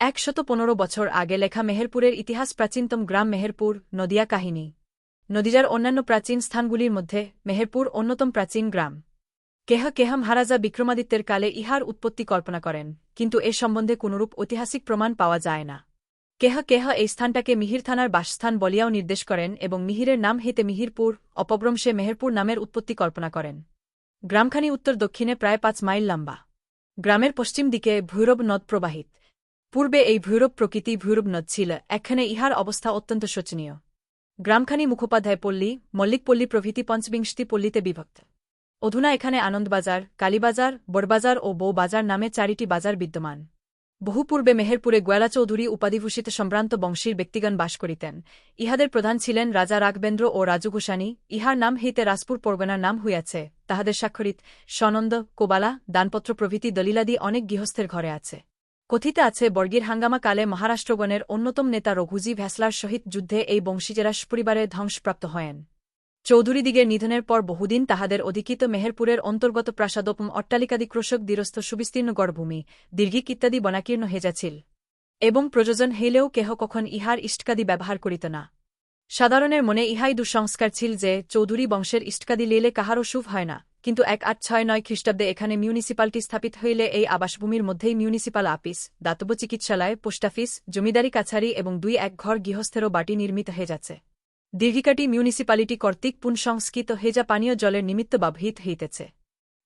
একশত পনেরো বছর আগে লেখা মেহেরপুরের ইতিহাস প্রাচীনতম গ্রাম মেহেরপুর, নদিয়া কাহিনী। নদীজার অন্যান্য প্রাচীন স্থানগুলির মধ্যে মেহেরপুর অন্যতম প্রাচীন গ্রাম। কেহ কেহ মহারাজা বিক্রমাদিত্যের কালে ইহার উৎপত্তি কল্পনা করেন, কিন্তু এ সম্বন্ধে কোনরূপ ঐতিহাসিক প্রমাণ পাওয়া যায় না। কেহ কেহ এই স্থানটাকে মিহির থানার বাসস্থান বলিয়াও নির্দেশ করেন এবং মিহিরের নাম হেতে মিহিরপুর অপভ্রংশে মেহেরপুর নামের উৎপত্তি কল্পনা করেন। গ্রামখানি উত্তর দক্ষিণে প্রায় পাঁচ মাইল লম্বা। গ্রামের পশ্চিম দিকে ভৈরব নদ প্রবাহিত। পূর্বে এই ভৈরব প্রকৃতি ভৈরব নদ ছিল এখানে ইহার অবস্থা অত্যন্ত শোচনীয়। গ্রামখানি মুখোপাধ্যায় পল্লী মল্লিকপল্লী প্রভৃতি পঞ্চবিংশতি পল্লীতে বিভক্ত। অধুনা এখানে আনন্দবাজার, কালীবাজার, বড়বাজার ও বৌবাজার নামে চারিটি বাজার বিদ্যমান। বহু পূর্বে মেহেরপুরে গোয়ালা চৌধুরী উপাধিভূষিত সম্ভ্রান্ত বংশীর ব্যক্তিগণ বাস করিতেন। ইহাদের প্রধান ছিলেন রাজা রাঘবেন্দ্র ও রাজু গোস্বানী ইহার নাম হইতে রাজপুর পরগনার নাম হইয়াছে। তাহাদের স্বাক্ষরিত সনন্দ, কোবালা, দানপত্র প্রভৃতি দলিলাদি অনেক গৃহস্থের ঘরে আছে। কথিত আছে, বর্গীর হাঙ্গামা কালে মহারাষ্ট্রগণের অন্যতম নেতা রঘুজি ভ্যাসলার সহিত যুদ্ধে এই বংশীজেরাস পরিবারে ধ্বংসপ্রাপ্ত হয়েন। চৌধুরীদিগের নিধনের পর বহুদিন তাহাদের অধিকৃত মেহেরপুরের অন্তর্গত প্রাসাদোপম অট্টালিকাদি ক্রোশক দিরস্থ সুবিস্তীর্ণ গড়ভূমি দীর্ঘিক ইত্যাদি বনাকীর্ণ হেজাছিল এবং প্রযোজন হইলেও কেহ কখন ইহার ইষ্টকাদি ব্যবহার করিত না। সাধারণের মনে ইহাই দুঃসংস্কার ছিল যে চৌধুরী বংশের ইষ্টকাদি লেলে কাহারও শুভ হয় না। কিন্তু এক আট ছয় নয় খ্রিস্টাব্দে এখানে মিউনিসিপালটি স্থাপিত হইলে এই আবাসভূমির মধ্যেই মিউনিসিপাল আপিস, দাতব্য চিকিৎসালয় পোস্টাফিস জমিদারি কাছারি এবং দুই এক ঘর গৃহস্থেরও বাটি নির্মিত হয়ে যাচ্ছে। দীর্ঘিকাটি মিউনিসিপালিটি কর্তৃক পুনঃসংস্কৃত হেজা পানীয় জলের নিমিত্ত ব্যবহৃত হইতেছে।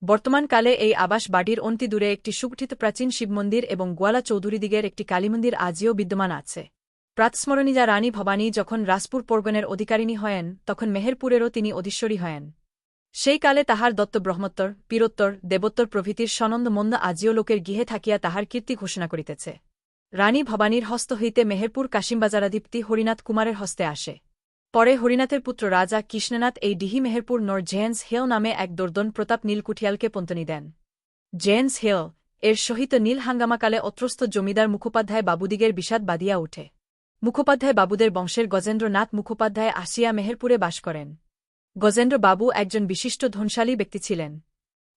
বর্তমানকালে এই আবাস বাড়ির অন্তি দূরে একটি সুগঠিত প্রাচীন শিবমন্দির এবং গোয়ালা চৌধুরীদিগের একটি কালীমন্দির আজিও বিদ্যমান আছে। প্রাতস্মরণীজা রানী ভবানী যখন রাজপুর পর্গণের অধিকারিণী হয়েন, তখন মেহেরপুরেরও তিনি অধীশ্বরী হয়েন। সেই কালে তাহার দত্ত ব্রহ্মোত্তর পীরোত্তর, দেবোত্তর প্রভৃতির সনন্দ মন্দ আজিও লোকের গৃহে থাকিয়া তাহার কীর্তি ঘোষণা করিতেছে। রানী ভবানীর হস্ত হইতে মেহেরপুর কাশিমবাজারাধিপতি হরিনাথ কুমারের হস্তে আসে। পরে হরিনাথের পুত্র রাজা কৃষ্ণনাথ এই ডিহি মেহেরপুর নর জেন্স হেল নামে এক দর্দন প্রতাপ নীলকুঠিয়ালকে পন্তনি দেন। জেন্স হেও এর সহিত নীল হাঙ্গামাকালে অত্রস্ত জমিদার মুখোপাধ্যায় বাবুদিগের বিষাদ বাদিয়া উঠে মুখোপাধ্যায় বাবুদের বংশের গজেন্দ্রনাথ মুখোপাধ্যায় আসিয়া মেহেরপুরে বাস করেন। গজেন্দ্র বাবু একজন বিশিষ্ট ধনশালী ব্যক্তি ছিলেন।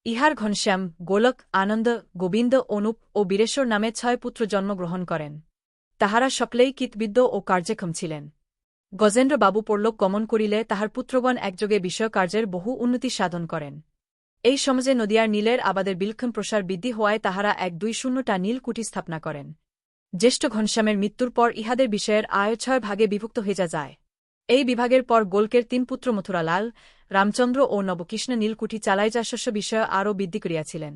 ইহার ঘনশ্যাম, গোলক, আনন্দ, গোবিন্দ, অনুপ ও বীরেশ্বর নামে ছয় পুত্র জন্মগ্রহণ করেন। তাহারা সকলেই কীতবিদ্য ও কার্যক্ষম ছিলেন। গজেন্দ্র বাবু পরলোক গমন করিলে তাহার পুত্রগণ একযোগে বিষয়কার্যের বহু উন্নতি সাধন করেন। এই সমাজে নদিয়ার নীলের আবাদের বিলক্ষণ প্রসার বৃদ্ধি হওয়ায় তাহারা এক দুই শূন্যটা নীল কুটি স্থাপনা করেন। জ্যেষ্ঠ ঘনশ্যামের মৃত্যুর পর ইহাদের বিষয়ের আয় ছয় ভাগে বিভক্ত হয়ে যায়। এই বিভাগের পর গোলকের তিন পুত্র মথুরালাল, রামচন্দ্র ও নবকৃষ্ণ নীলকুঠি চালাইচাশস্য বিষয় আরও বৃদ্ধি করিয়াছিলেন।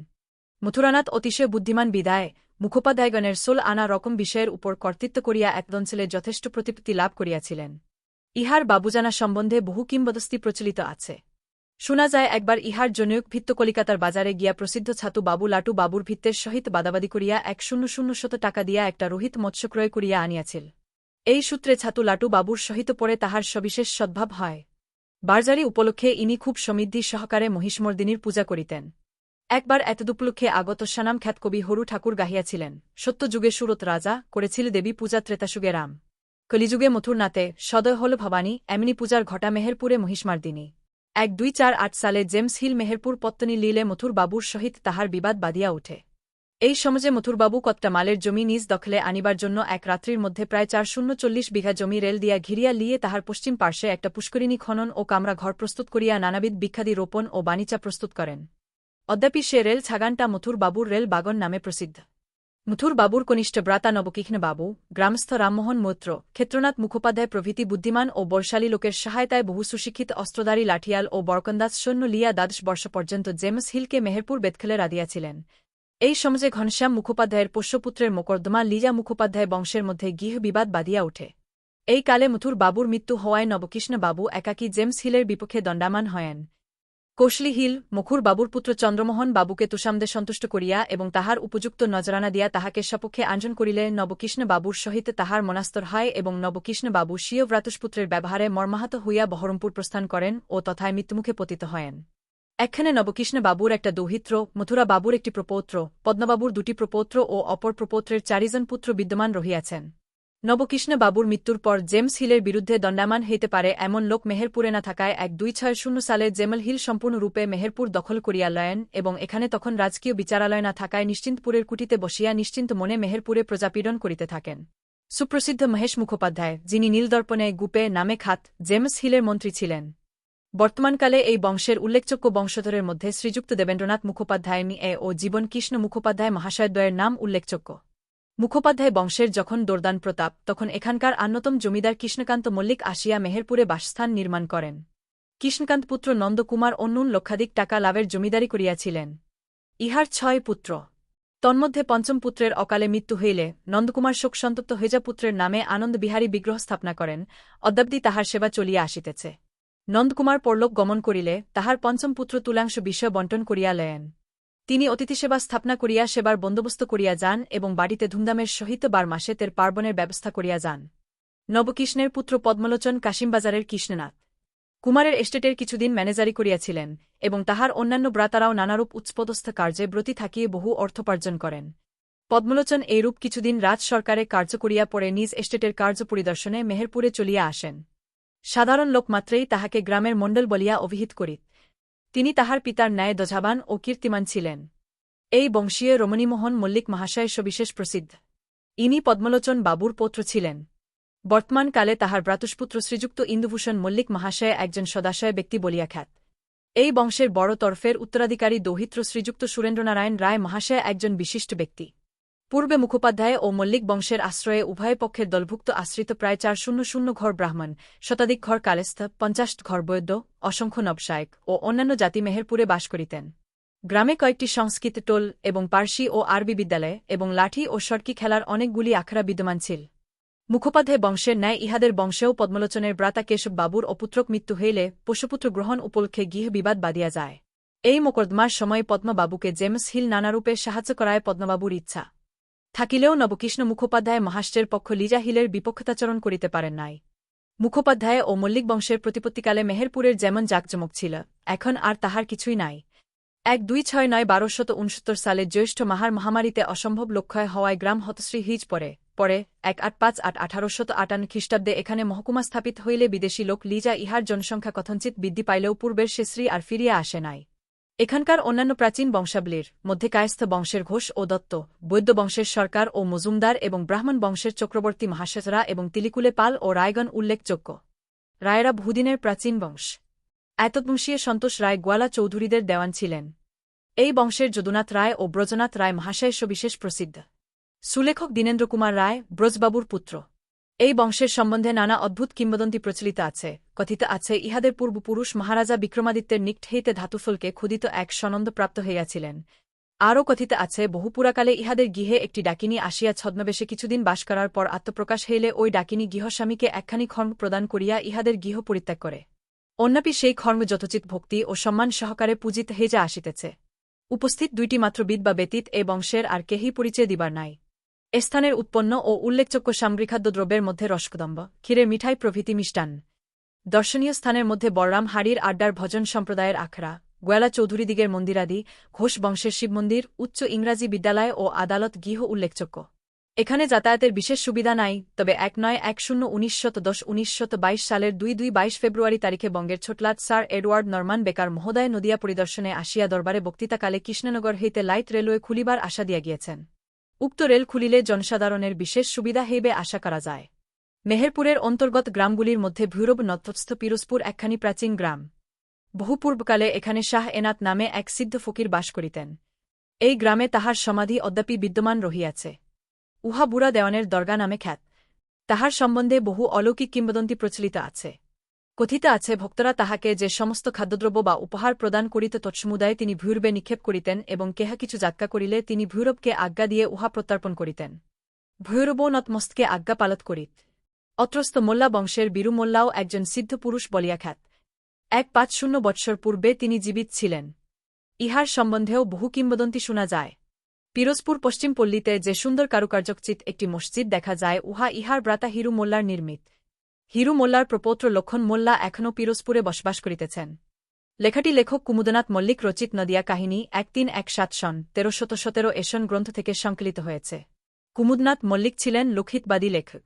মথুরানাথ অতিশয় বুদ্ধিমান বিদায়, মুখোপাধ্যায়গণের সোল আনা রকম বিষয়ের উপর কর্তৃত্ব করিয়া এক দঞ্চলে যথেষ্ট প্রতিপত্তি লাভ করিয়াছিলেন। ইহার বাবুজানা সম্বন্ধে বহু কিংবদস্তি প্রচলিত আছে। শোনা যায় একবার ইহার জনৈক ভিত্ত কলিকাতার বাজারে গিয়া প্রসিদ্ধ ছাতু বাবু লাটু বাবুর ভিত্তের সহিত বাদাবাদি করিয়া এক শূন্য শূন্য শত টাকা দিয়া একটা রোহিত মৎস্য ক্রয় করিয়া আনিয়াছিল। এই সূত্রে ছাতু লাটু বাবুর সহিত পরে তাহার সবিশেষ সদ্ভাব হয়। বারজারি উপলক্ষে ইনি খুব সমৃদ্ধি সহকারে মহিষমর্দিনীর পূজা করিতেন। একবার এতদুপলক্ষে আগত সানাম খ্যাতকবি হরু ঠাকুর গাহিয়াছিলেন সত্যযুগে সুরত রাজা, করেছিল দেবী পূজা ত্রেতাসুগে রাম। কলিযুগে মথুরনাথে সদয় হল ভবানী, এমনি পূজার ঘটা মেহেরপুরে মহিষমার্দিনী। এক দুই চার আট সালে জেমস হিল মেহেরপুর পত্তনী লীলে মথুর বাবুর সহিত তাহার বিবাদ বাদিয়া উঠে। এই সমাজে মথুরবাবু কত্তা মালের জমি নিজ দখলে আনিবার জন্য এক রাত্রির মধ্যে প্রায় চার শূন্য চল্লিশ বিঘা জমি রেল দিয়া ঘিরিয়া লিয়ে তাহার পশ্চিম পার্শ্বে একটা পুষ্করিণী খনন ও কামরা ঘর প্রস্তুত করিয়া নানাবিধ বিখ্যাদি রোপণ ও বাণিচা প্রস্তুত করেন। অদ্যাপি সে রেল ছাগানটা মথুরবাবুর রেল বাগন নামে প্রসিদ্ধ। মথুরবাবুর কনিষ্ঠ ব্রাতা নবকৃষ্ণ বাবু, গ্রামস্থ রামমোহন মৈত্র, ক্ষেত্রনাথ মুখোপাধ্যায় প্রভৃতি বুদ্ধিমান ও বর্ষালী লোকের সহায়তায় বহু সুশিক্ষিত অস্ত্রধারী লাঠিয়াল ও বরকন্দাজ সৈন্য লিয়া দ্বাদশ বর্ষ পর্যন্ত জেমস হিলকে মেহেরপুর বেদখেলে রাদিয়াছিলেন এই সমাজে ঘনশ্যাম মুখোপাধ্যায়ের পোষ্যপুত্রের মোকদ্দমা লিজা মুখোপাধ্যায় বংশের মধ্যে গৃহ বিবাদ বাদিয়া ওঠে। এই কালে মথুর বাবুর মৃত্যু হওয়ায় নবকৃষ্ণ বাবু একাকী জেমস হিলের বিপক্ষে দণ্ডামান হয়েন। কোশলি হিল, মুখুর বাবুর পুত্র চন্দ্রমোহন বাবুকে তুষামদে সন্তুষ্ট করিয়া এবং তাহার উপযুক্ত নজরানা দিয়া তাহাকে সপক্ষে আঞ্জন করিলে নবকৃষ্ণ বাবুর সহিত তাহার মনাস্তর হয় এবং নবকৃষ্ণ বাবু স্বীয় ভ্রাতুষ্পুত্রের ব্যবহারে মর্মাহত হইয়া বহরমপুর প্রস্থান করেন ও তথায় মৃত্যুমুখে পতিত হয়েন। একখানে নবকৃষ্ণ বাবুর একটা দৌহিত্র, মথুরা বাবুর একটি প্রপৌত্র, পদ্মবাবুর দুটি প্রপৌত্র ও অপর প্রপৌত্রের চারিজন পুত্র বিদ্যমান রহিয়াছেন। নবকৃষ্ণ বাবুর মৃত্যুর পর জেমস হিলের বিরুদ্ধে দণ্ডায়মান হইতে পারে এমন লোক মেহেরপুরে না থাকায় এক দুই ছয় শূন্য সালে জেমল হিল সম্পূর্ণরূপে মেহেরপুর দখল করিয়া লয়েন এবং এখানে তখন রাজকীয় বিচারালয় না থাকায় নিশ্চিন্তপুরের কুটিতে বসিয়া নিশ্চিন্ত মনে মেহেরপুরে প্রজাপীড়ন করিতে থাকেন। সুপ্রসিদ্ধ মহেশ মুখোপাধ্যায়, যিনি নীলদর্পণে গুপে নামে খাত, জেমস হিলের মন্ত্রী ছিলেন। বর্তমানকালে এই বংশের উল্লেখযোগ্য বংশধরের মধ্যে শ্রীযুক্ত দেবেন্দ্রনাথ মুখোপাধ্যায় এ. ও জীবন কৃষ্ণ মুখোপাধ্যায় মহাশয়দ্বয়ের নাম উল্লেখযোগ্য। মুখোপাধ্যায় বংশের যখন দোরদান প্রতাপ, তখন এখানকার অন্যতম জমিদার কৃষ্ণকান্ত মল্লিক আসিয়া মেহেরপুরে বাসস্থান নির্মাণ করেন। কৃষ্ণকান্ত পুত্র নন্দকুমার অন্যুন লক্ষাধিক টাকা লাভের জমিদারি করিয়াছিলেন। ইহার ছয় পুত্র। তন্মধ্যে পঞ্চম পুত্রের অকালে মৃত্যু হইলে নন্দকুমার শোকসন্তপ্ত হইজা পুত্রের নামে আনন্দ বিহারী বিগ্রহ স্থাপনা করেন। অদ্যাবধি তাহার সেবা চলিয়া আসিতেছে। নন্দকুমার পরলোক গমন করিলে তাহার পঞ্চম পুত্র তুলাংশ বিষয় বন্টন করিয়া লয়েন তিনি অতিথিসেবা স্থাপনা করিয়া সেবার বন্দোবস্ত করিয়া যান এবং বাড়িতে ধুমধামের সহিত বার মাসে তের পার্বণের ব্যবস্থা করিয়া যান। নবকৃষ্ণের পুত্র পদ্মলোচন কাশিমবাজারের কৃষ্ণনাথ। কুমারের এস্টেটের কিছুদিন ম্যানেজারি করিয়াছিলেন এবং তাহার অন্যান্য ব্রাতারাও নানারূপ উৎপদস্থ কার্যে ব্রতী থাকিয়ে বহু অর্থোপার্জন করেন। পদ্মলোচন এইরূপ কিছুদিন রাজ সরকারে কার্য করিয়া পরে নিজ এস্টেটের কার্য পরিদর্শনে মেহেরপুরে চলিয়া আসেন। সাধারণ লোকমাত্রেই তাহাকে গ্রামের মণ্ডল বলিয়া অভিহিত করিত। তিনি তাহার পিতার ন্যায় দঝাবান ও কীর্তিমান ছিলেন। এই বংশীয় রমণীমোহন মল্লিক মহাশয় সবিশেষ প্রসিদ্ধ। ইনি পদ্মলোচন বাবুর পৌত্র ছিলেন। বর্তমানকালে তাহার ভ্রাতুষ্পুত্র শ্রীযুক্ত ইন্দুভূষণ মল্লিক মহাশয় একজন সদাশয় ব্যক্তি বলিয়া খ্যাত। এই বংশের বড় তরফের উত্তরাধিকারী দৌহিত্র শ্রীযুক্ত সুরেন্দ্রনারায়ণ রায় মহাশয় একজন বিশিষ্ট ব্যক্তি। পূর্বে মুখোপাধ্যায় ও মল্লিক বংশের আশ্রয়ে উভয় পক্ষের দলভুক্ত আশ্রিত প্রায় চার শূন্য শূন্য ঘর ব্রাহ্মণ, শতাধিক ঘর কালেস্থ, পঞ্চাশ ঘর বৈদ্য, অসংখ্য নবসায়ক ও অন্যান্য জাতি মেহেরপুরে বাস করিতেন। গ্রামে কয়েকটি সংস্কৃত টোল এবং পার্সি ও আরবি বিদ্যালয় এবং লাঠি ও সরকি খেলার অনেকগুলি আখড়া বিদ্যমান ছিল। মুখোপাধ্যায় বংশের ন্যায় ইহাদের বংশেও পদ্মলোচনের ব্রাতা কেশব বাবুর অপুত্রক মৃত্যু হইলে পশুপুত্র গ্রহণ উপলক্ষে গৃহ বিবাদ বাদিয়া যায়। এই মোকদ্দমার সময় পদ্মবাবুকে জেমস হিল নানারূপে সাহায্য করায় পদ্মবাবুর ইচ্ছা। থাকিলেও নবকৃষ্ণ মুখোপাধ্যায় মহাষ্ট্রের পক্ষ লিজা হিলের বিপক্ষতাচরণ করিতে পারেন নাই। মুখোপাধ্যায় ও মল্লিক বংশের প্রতিপত্তিকালে মেহেরপুরের যেমন জাকজমক ছিল, এখন আর তাহার কিছুই নাই। এক দুই ছয় নয় বারোশত উনসত্তর সালে জ্যৈষ্ঠ মাহার মহামারীতে অসম্ভব লক্ষ্যয় হওয়ায় গ্রাম হতশ্রী হিজ পরে পরে এক আট পাঁচ আট আঠারোশত আটান্ন খ্রিস্টাব্দে এখানে মহকুমা স্থাপিত হইলে বিদেশি লোক লিজা ইহার জনসংখ্যা কথঞ্চিত বৃদ্ধি পাইলেও পূর্বের সে শ্রী আর ফিরিয়া আসে নাই। এখানকার অন্যান্য প্রাচীন বংশাবলীর মধ্যে কায়স্থ বংশের ঘোষ ও দত্ত, বৈদ্য বংশের সরকার ও মজুমদার এবং ব্রাহ্মণ বংশের চক্রবর্তী মহাশেষরা এবং তিলিকুলে পাল ও রায়গণ উল্লেখযোগ্য। রায়রা বহুদিনের প্রাচীন বংশ। এতবংশীয় সন্তোষ রায় গোয়ালা চৌধুরীদের দেওয়ান ছিলেন। এই বংশের যদুনাথ রায় ও ব্রজনাথ রায় মহাশয় সবিশেষ প্রসিদ্ধ। সুলেখক দীনেন্দ্র কুমার রায়, ব্রজবাবুর পুত্র। এই বংশের সম্বন্ধে নানা অদ্ভুত কিংবদন্তি প্রচলিত আছে। কথিত আছে, ইহাদের পূর্বপুরুষ মহারাজা বিক্রমাদিত্যের নিকট হইতে ধাতুফলকে ক্ষুদিত এক সনন্দ প্রাপ্ত হইয়াছিলেন। আরও কথিত আছে, বহুপুরাকালে ইহাদের গৃহে একটি ডাকিনী আসিয়া ছদ্মবেশে কিছুদিন বাস করার পর আত্মপ্রকাশ হইলে ওই ডাকিনী গৃহস্বামীকে একখানি খর্ম প্রদান করিয়া ইহাদের গৃহ পরিত্যাগ করে। অন্যাপি সেই খর্ম যথোচিত ভক্তি ও সম্মান সহকারে পূজিত হেজা আসিতেছে। উপস্থিত দুইটি মাত্র বিদ বা ব্যতীত এ বংশের আর কেহি পরিচয় দিবার নাই। স্থানের উৎপন্ন ও উল্লেখযোগ্য সামগ্রিখাদ্য দ্রব্যের মধ্যে রসকদম্ব, ক্ষীরের মিঠাই প্রভৃতি মিষ্টান দর্শনীয় স্থানের মধ্যে বড়রাম হাড়ির আড্ডার ভজন সম্প্রদায়ের আখড়া। গোয়ালা চৌধুরীদিগের মন্দিরাদি, ঘোষ বংশের শিব মন্দির, উচ্চ ইংরাজি বিদ্যালয় ও আদালত গৃহ উল্লেখযোগ্য। এখানে যাতায়াতের বিশেষ সুবিধা নাই, তবে এক নয় এক শূন্য উনিশশত দশ উনিশশত বাইশ সালের দুই দুই বাইশ ফেব্রুয়ারি তারিখে বঙ্গের ছোটলাট স্যার এডওয়ার্ড নরমান বেকার মহোদয় নদিয়া পরিদর্শনে আসিয়া দরবারে বক্তৃতাকালে কৃষ্ণনগর হইতে লাইট রেলওয়ে খুলিবার আশা দিয়া গিয়েছেন। উক্ত রেল খুলিলে জনসাধারণের বিশেষ সুবিধা হইবে আশা করা যায়। মেহেরপুরের অন্তর্গত গ্রামগুলির মধ্যে ভৈরব নতস্থ পিরোজপুর একখানি প্রাচীন গ্রাম। বহু পূর্বকালে এখানে শাহ এনাত নামে এক সিদ্ধ ফকির বাস করিতেন। এই গ্রামে তাহার সমাধি অদ্যাপি বিদ্যমান রহিয়াছে। উহা বুড়া দেওয়ানের দরগা নামে খ্যাত। তাহার সম্বন্ধে বহু অলৌকিক কিংবদন্তি প্রচলিত আছে। কথিত আছে, ভক্তরা তাহাকে যে সমস্ত খাদ্যদ্রব্য বা উপহার প্রদান করিত তৎসমুদায় তিনি ভূর্বে নিক্ষেপ করিতেন এবং কেহা কিছু যাত্রা করিলে তিনি ভৈরবকে আজ্ঞা দিয়ে উহা প্রত্যার্পণ করিতেন। ভৈরবও নতমস্তকে আজ্ঞা পালত করিত। অত্রস্ত মোল্লা বংশের বীরু মোল্লাও একজন সিদ্ধ পুরুষ বলিয়া খ্যাত এক পাঁচ শূন্য বৎসর পূর্বে তিনি জীবিত ছিলেন। ইহার সম্বন্ধেও বহু কিংবদন্তি শোনা যায়। পিরোজপুর পশ্চিম পল্লীতে যে সুন্দর কারুকার্যকচিত একটি মসজিদ দেখা যায়, উহা ইহার ব্রাতা হিরু মোল্লার নির্মিত। হিরু মোল্লার প্রপৌত্র লক্ষণ মোল্লা এখনও পিরোজপুরে বসবাস করিতেছেন। লেখাটি লেখক কুমুদনাথ মল্লিক রচিত নদিয়া কাহিনী এক তিন এক সাত সন, তেরোশত সতেরো এশন গ্রন্থ থেকে সংকলিত হয়েছে। কুমুদনাথ মল্লিক ছিলেন লোকহিতবাদী লেখক।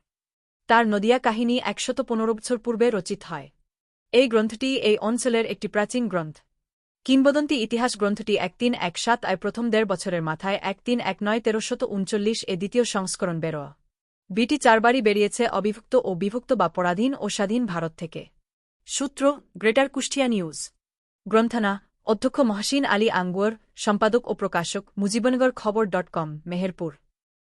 তার নদিয়া কাহিনী একশত পনেরো বছর পূর্বে রচিত হয়। এই গ্রন্থটি এই অঞ্চলের একটি প্রাচীন গ্রন্থ। কিংবদন্তি ইতিহাস গ্রন্থটি এক তিন এক সাত আয় প্রথম দেড় বছরের মাথায় এক তিন এক নয় তেরোশত উনচল্লিশ এ দ্বিতীয় সংস্করণ বেরোয়া। বিটি চারবারই বেরিয়েছে অবিভক্ত ও বিভক্ত বা পরাধীন ও স্বাধীন ভারত থেকে। সূত্র, গ্রেটার কুষ্টিয়া নিউজ। গ্রন্থনা, অধ্যক্ষ মহসিন আলী আঙ্গুয়ার, সম্পাদক ও প্রকাশক, মুজিবনগর খবর ডট কম, মেহেরপুর।